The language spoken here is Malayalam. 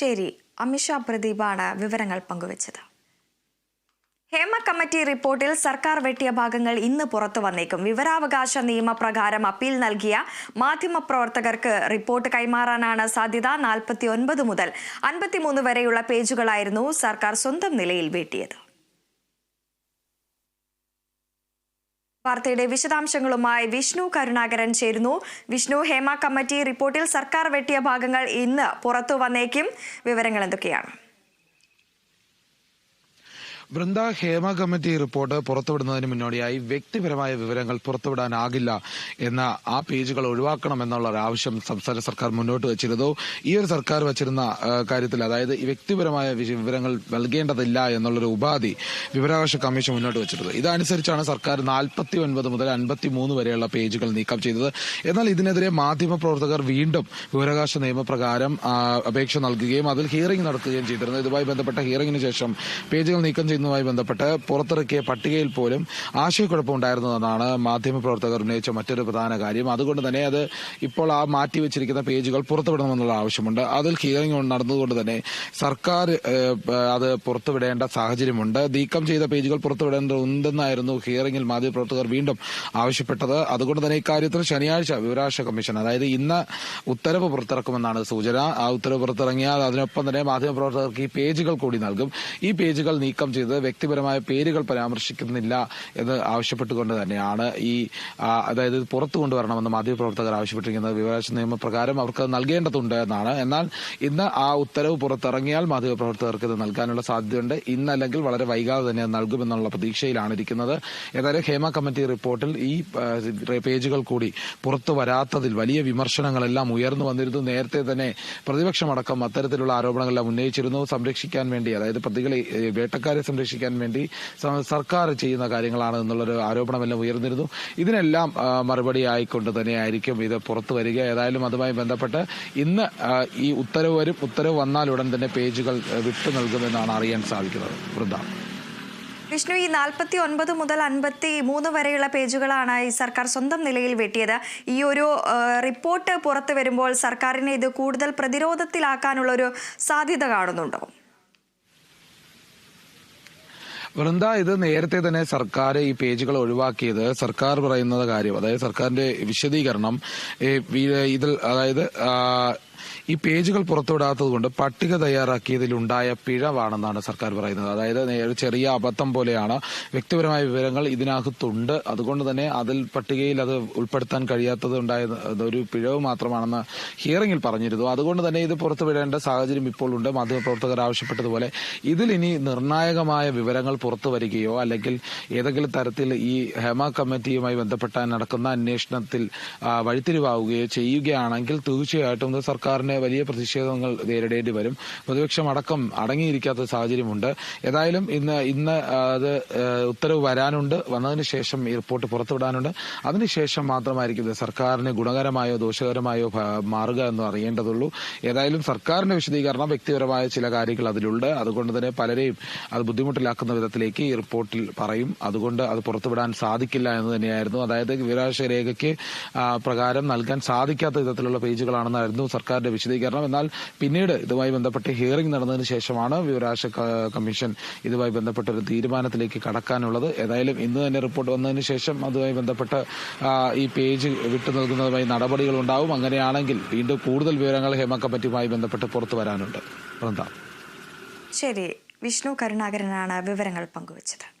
ശരി. അമിഷ പ്രദീപാണ് വിവരങ്ങൾ പങ്കുവച്ചത്. ഹേമ കമ്മിറ്റി റിപ്പോർട്ടിൽ സർക്കാർ വെട്ടിയ ഭാഗങ്ങൾ ഇന്ന് പുറത്തു വന്നേക്കും. വിവരാവകാശ നിയമപ്രകാരം അപ്പീൽ നൽകിയ മാധ്യമപ്രവർത്തകർക്ക് റിപ്പോർട്ട് കൈമാറാനാണ് സാധ്യത നാൽപ്പത്തി ഒൻപത് മുതൽ അൻപത്തിമൂന്ന് വരെയുള്ള പേജുകളായിരുന്നു സർക്കാർ സ്വന്തം നിലയിൽ വെട്ടിയത്. വാർത്തയുടെ വിശദാംശങ്ങളുമായി വിഷ്ണു കരുണാകരൻ ചേരുന്നു. വിഷ്ണു ഹേമ കമ്മിറ്റി റിപ്പോർട്ടിൽ സർക്കാർ വെട്ടിയ ഭാഗങ്ങൾ ഇന്ന് പുറത്തു വന്നേക്കും. വിവരങ്ങൾ എന്തൊക്കെയാണ്? വൃന്ദ ഹേമ കമ്മിറ്റി റിപ്പോർട്ട് പുറത്തുവിടുന്നതിന് മുന്നോടിയായി വ്യക്തിപരമായ വിവരങ്ങൾ പുറത്തുവിടാനാകില്ല എന്ന ആ പേജുകൾ ഒഴിവാക്കണം എന്നുള്ള ഒരു ആവശ്യം സംസ്ഥാന സർക്കാർ മുന്നോട്ട് വെച്ചിരുന്നു. ഈ ഒരു സർക്കാർ വച്ചിരുന്ന കാര്യത്തിൽ അതായത് വ്യക്തിപരമായ വിവരങ്ങൾ നൽകേണ്ടതില്ല എന്നുള്ളൊരു ഉപാധി വിവരാവകാശ കമ്മീഷൻ മുന്നോട്ട് വെച്ചിരുന്നത് ഇതനുസരിച്ചാണ് സർക്കാർ നാൽപ്പത്തി ഒൻപത് മുതൽ അൻപത്തി മൂന്ന് വരെയുള്ള പേജുകൾ നീക്കം ചെയ്തത്. എന്നാൽ ഇതിനെതിരെ മാധ്യമപ്രവർത്തകർ വീണ്ടും വിവരാവകാശ നിയമപ്രകാരം അപേക്ഷ നൽകുകയും അതിൽ ഹിയറിംഗ് നടത്തുകയും ചെയ്തിരുന്നു. ഇതുമായി ബന്ധപ്പെട്ട ഹിയറിംഗിന് ശേഷം പേജുകൾ നീക്കം ചെയ്യുന്നതുമായി ബന്ധപ്പെട്ട് പുറത്തിറക്കിയ പട്ടികയിൽ പോലും ആശയക്കുഴപ്പമുണ്ടായിരുന്നതെന്നാണ് മാധ്യമപ്രവർത്തകർ ഉന്നയിച്ച മറ്റൊരു പ്രധാന കാര്യം. അതുകൊണ്ട് തന്നെ അത് ഇപ്പോൾ ആ മാറ്റിവെച്ചിരിക്കുന്ന പേജുകൾ പുറത്തുവിടണമെന്നുള്ള ആവശ്യമുണ്ട്. അതിൽ ഹിയറിംഗ് നടന്നതുകൊണ്ട് തന്നെ സർക്കാർ അത് പുറത്തുവിടേണ്ട സാഹചര്യമുണ്ട്. നീക്കം ചെയ്ത പേജുകൾ പുറത്തുവിടേണ്ടതുണ്ടെന്നായിരുന്നു ഹിയറിംഗിൽ മാധ്യമപ്രവർത്തകർ വീണ്ടും ആവശ്യപ്പെട്ടത്. അതുകൊണ്ട് തന്നെ ഇക്കാര്യത്തിൽ ശനിയാഴ്ച വിവരാവകാശ കമ്മീഷൻ അതായത് ഇന്ന് ഉത്തരവ് പുറത്തിറക്കുമെന്നാണ് സൂചന. ആ ഉത്തരവ് പുറത്തിറങ്ങിയാൽ അതിനൊപ്പം തന്നെ മാധ്യമപ്രവർത്തകർക്ക് ഈ പേജുകൾ കൂടി നൽകും. ഈ പേജുകൾ നീക്കം ചെയ്ത് വ്യക്തിപരമായ പേരുകൾ പരാമർശിക്കുന്നില്ല എന്ന് ആവശ്യപ്പെട്ടുകൊണ്ട് തന്നെയാണ് ഈ അതായത് പുറത്തു കൊണ്ടുവരണമെന്ന് മാധ്യമപ്രവർത്തകർ ആവശ്യപ്പെട്ടിരിക്കുന്നത്. വിവരാവകാശ നിയമപ്രകാരം അവർക്ക് നൽകേണ്ടതുണ്ട് എന്നാണ്. എന്നാൽ ഇന്ന് ആ ഉത്തരവ് പുറത്തിറങ്ങിയാൽ മാധ്യമപ്രവർത്തകർക്ക് ഇത് നൽകാനുള്ള സാധ്യതയുണ്ട്. ഇന്നല്ലെങ്കിൽ വളരെ വൈകാതെ തന്നെ നൽകുമെന്നുള്ള പ്രതീക്ഷയിലാണ് ഇരിക്കുന്നത് ഏതായാലും ഹേമ കമ്മിറ്റി റിപ്പോർട്ടിൽ ഈ പേജുകൾ കൂടി പുറത്തു വരാത്തതിൽ വലിയ വിമർശനങ്ങളെല്ലാം ഉയർന്നു വന്നിരുന്നു. നേരത്തെ തന്നെ പ്രതിപക്ഷമടക്കം അത്തരത്തിലുള്ള ആരോപണങ്ങളെല്ലാം ഉന്നയിച്ചിരുന്നു. സംരക്ഷിക്കാൻ വേണ്ടി അതായത് പ്രതികളെ വേട്ടക്കാരെ വേണ്ടി സർക്കാർ ചെയ്യുന്ന കാര്യങ്ങളാണ് എന്നുള്ളൊരു ആരോപണമെല്ലാം ഉയർന്നിരുന്നു. ഇതിനെല്ലാം മറുപടി ആയിക്കൊണ്ട് തന്നെയായിരിക്കും ഇത് പുറത്തു വരിക. ഏതായാലും അതുമായി ബന്ധപ്പെട്ട് ഇന്ന് ഈ ഉത്തരവ് വരും. ഉത്തരവ് വന്നാൽ ഉടൻ തന്നെ പേജുകൾ വിട്ടു നൽകുമെന്നാണ് അറിയാൻ സാധിക്കുന്നത്. വൃന്ദ. വിഷ്ണു ഈ നാൽപ്പത്തി ഒൻപത് മുതൽ അൻപത്തി മൂന്ന് വരെയുള്ള പേജുകളാണ് ഈ സർക്കാർ സ്വന്തം നിലയിൽ വെട്ടിയത്. ഈ ഒരു റിപ്പോർട്ട് പുറത്തു വരുമ്പോൾ സർക്കാരിനെ ഇത് കൂടുതൽ പ്രതിരോധത്തിലാക്കാനുള്ള ഒരു സാധ്യത കാണുന്നുണ്ടോ? വൃന്ദ ഇത് നേരത്തെ തന്നെ സർക്കാർ ഈ പേജുകൾ ഒഴിവാക്കിയത് സർക്കാർ പറയുന്നത് കാര്യം അതായത് സർക്കാരിന്റെ വിശദീകരണം ഇതിൽ അതായത് ഈ പേജുകൾ പുറത്തുവിടാത്തത് കൊണ്ട് പട്ടിക തയ്യാറാക്കിയതിലുണ്ടായ പിഴവാണെന്നാണ് സർക്കാർ പറയുന്നത്. അതായത് ചെറിയ അബദ്ധം പോലെയാണ്. വ്യക്തിപരമായ വിവരങ്ങൾ ഇതിനകത്തുണ്ട്. അതുകൊണ്ട് തന്നെ അതിൽ പട്ടികയിൽ അത് ഉൾപ്പെടുത്താൻ കഴിയാത്തത് ഉണ്ടായ ഒരു പിഴവ് മാത്രമാണെന്ന് ഹിയറിംഗിൽ പറഞ്ഞിരുന്നു. അതുകൊണ്ട് തന്നെ ഇത് പുറത്തുവിടേണ്ട സാഹചര്യം ഇപ്പോൾ ഉണ്ട്. മാധ്യമപ്രവർത്തകർ ആവശ്യപ്പെട്ടതുപോലെ ഇതിൽ ഇനി നിർണായകമായ വിവരങ്ങൾ പുറത്തു വരികയോ അല്ലെങ്കിൽ ഏതെങ്കിലും തരത്തിൽ ഈ ഹെമ കമ്മിറ്റിയുമായി ബന്ധപ്പെട്ട നടക്കുന്ന അന്വേഷണത്തിൽ വഴിത്തിരിവാകുകയോ ചെയ്യുകയാണെങ്കിൽ തീർച്ചയായിട്ടും സർക്കാരിന് വലിയ പ്രതിഷേധങ്ങൾ നേരിടേണ്ടി വരും. പ്രതിപക്ഷം അടക്കം അടങ്ങിയിരിക്കാത്ത സാഹചര്യമുണ്ട്. ഏതായാലും ഇന്ന് ഇന്ന് അത് ഉത്തരവ് വരാനുണ്ട്. വന്നതിന് ശേഷം ഈ റിപ്പോർട്ട് പുറത്തുവിടാനുണ്ട്. അതിനുശേഷം മാത്രമായിരിക്കും ഇത് സർക്കാരിന് ഗുണകരമായോ ദോഷകരമായോ മാറുക എന്ന് അറിയേണ്ടതുള്ളൂ. ഏതായാലും സർക്കാരിന്റെ വിശദീകരണം വ്യക്തിപരമായ ചില കാര്യങ്ങൾ അതിലുണ്ട്. അതുകൊണ്ട് തന്നെ പലരെയും അത് ബുദ്ധിമുട്ടിലാക്കുന്ന വിധത്തിലേക്ക് ഈ റിപ്പോർട്ടിൽ പറയും. അതുകൊണ്ട് അത് പുറത്തുവിടാൻ സാധിക്കില്ല എന്ന് തന്നെയായിരുന്നു. അതായത് വിവരാവകാശ രേഖയ്ക്ക് പ്രകാരം നൽകാൻ സാധിക്കാത്ത വിധത്തിലുള്ള പേജുകളാണെന്നായിരുന്നു സർക്കാരിന്റെ വിശദീകരണം. എന്നാൽ പിന്നീട് ഇതുമായി ബന്ധപ്പെട്ട് ഹിയറിംഗ് നടന്നതിന് ശേഷമാണ് വിവരാവകാശ കമ്മീഷൻ ഇതുമായി ബന്ധപ്പെട്ട ഒരു തീരുമാനത്തിലേക്ക് കടക്കാനുള്ളത്. ഏതായാലും ഇന്ന് തന്നെ റിപ്പോർട്ട് വന്നതിന് ശേഷം അതുമായി ബന്ധപ്പെട്ട് ഈ പേജ് വിട്ടു നൽകുന്നതുമായി നടപടികൾ ഉണ്ടാവും. അങ്ങനെയാണെങ്കിൽ വീണ്ടും കൂടുതൽ വിവരങ്ങൾ ഹേമ കമ്മിറ്റിയുമായി ബന്ധപ്പെട്ട് പുറത്തു വരാനുണ്ട്. വൃന്ദ ശരി. വിഷ്ണു കരുണാകരനാണ് വിവരങ്ങൾ പങ്കുവച്ചത്.